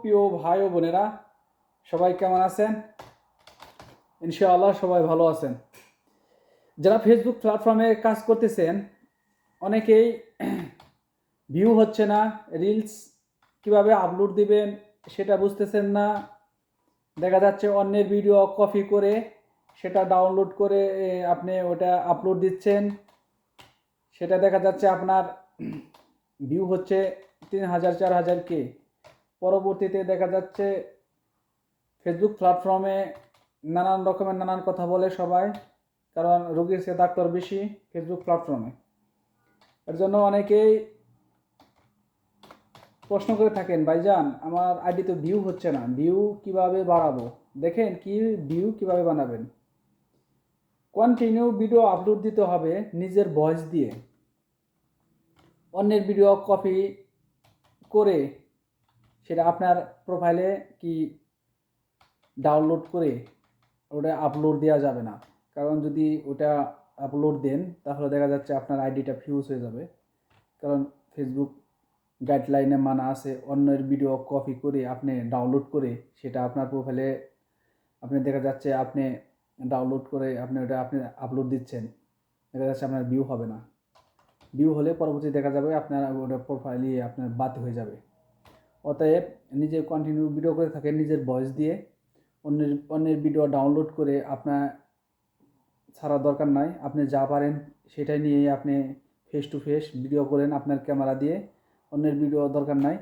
প্রিয় ভাই ও বোনেরা, সবাই কেমন আছেন? ইনশাআল্লাহ সবাই ভালো আছেন। যারা ফেসবুক প্ল্যাটফর্মে কাজ করতেছেন, অনেকেই ভিউ হচ্ছে না রিলস কীভাবে আপলোড দিবেন সেটা বুঝতেছেন না। দেখা যাচ্ছে অন্যের ভিডিও কপি করে সেটা ডাউনলোড করে আপনি ওটা আপলোড দিচ্ছেন। সেটা দেখা যাচ্ছে আপনার ভিউ হচ্ছে তিন হাজার, চার হাজার কে। পরবর্তীতে দেখা যাচ্ছে ফেসবুক প্ল্যাটফর্মে নানান রকমের নানান কথা বলে সবাই, কারণ রোগীর সে ডাক্তার বেশি ফেসবুক প্ল্যাটফর্মে এর জন্য অনেকেই প্রশ্ন করে থাকেন, ভাইজান, আমার আইডি তো ভিউ হচ্ছে না ভিউ কীভাবে বাড়াবো দেখেন কি ভিউ কীভাবে বানাবেন? কন্টিনিউ ভিডিও আপলোড দিতে হবে নিজের ভয়েস দিয়ে। অন্যের ভিডিও কপি করে সেটা আপনার প্রোফাইলে কি ডাউনলোড করে ওটা আপলোড দেওয়া যাবে না। কারণ যদি ওটা আপলোড দেন, তাহলে দেখা যাচ্ছে আপনার আইডিটা ফিউজ হয়ে যাবে। কারণ ফেসবুক গাইডলাইনে মানা আছে, অন্যের ভিডিও কপি করে আপনি ডাউনলোড করে সেটা আপনার প্রোফাইলে আপনি দেখা যাচ্ছে আপনি ডাউনলোড করে আপনি ওটা আপনি আপলোড দিচ্ছেন। দেখা যাচ্ছে আপনার ভিউ হবে না। ভিউ হলে পরবর্তী দেখা যাবে আপনার ওটা প্রোফাইলই আপনার বাদ হয়ে যাবে। অতএব নিজে কন্টিনিউ ভিডিও করে থাকেন নিজের ভয়েস দিয়ে। অন্যের অন্যের ভিডিও ডাউনলোড করে আপনার ছাড়া দরকার নাই। আপনি যা পারেন সেটাই নিয়েই আপনি ফেস টু ফেস ভিডিও করেন আপনার ক্যামেরা দিয়ে। অন্যের ভিডিও দরকার নাই।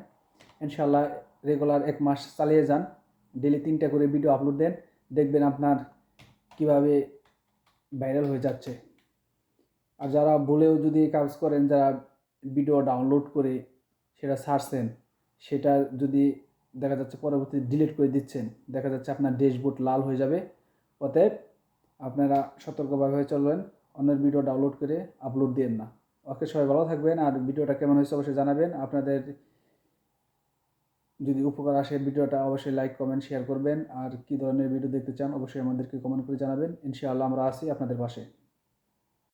ইনশাল্লাহ রেগুলার এক মাস চালিয়ে যান। ডেলি তিনটা করে ভিডিও আপলোড দেন। দেখবেন আপনার কীভাবে ভাইরাল হয়ে যাচ্ছে। আর যারা ভুলেও যদি কাজ করেন, যারা ভিডিও ডাউনলোড করে সেটা ছাড়ছেন সেটা যদি দেখা যাচ্ছে পরবর্তী ডিলিট করে দিচ্ছেন, দেখা যাচ্ছে আপনার ড্যাশবোর্ড লাল হয়ে যাবে। অতএব আপনারা সতর্কভাবে চলবেন, অন্যের ভিডিও ডাউনলোড করে আপলোড দিন না। ওকে, সবাই ভালো থাকবেন। আর ভিডিওটা কেমন হয়েছে অবশ্যই জানাবেন। আপনাদের যদি উপকার আসে ভিডিওটা, অবশ্যই লাইক কমেন্ট শেয়ার করবেন। আর কী ধরনের ভিডিও দেখতে চান, অবশ্যই আমাদেরকে কমেন্ট করে জানাবেন। ইনশাআল্লাহ আমরা আছি আপনাদের পাশে।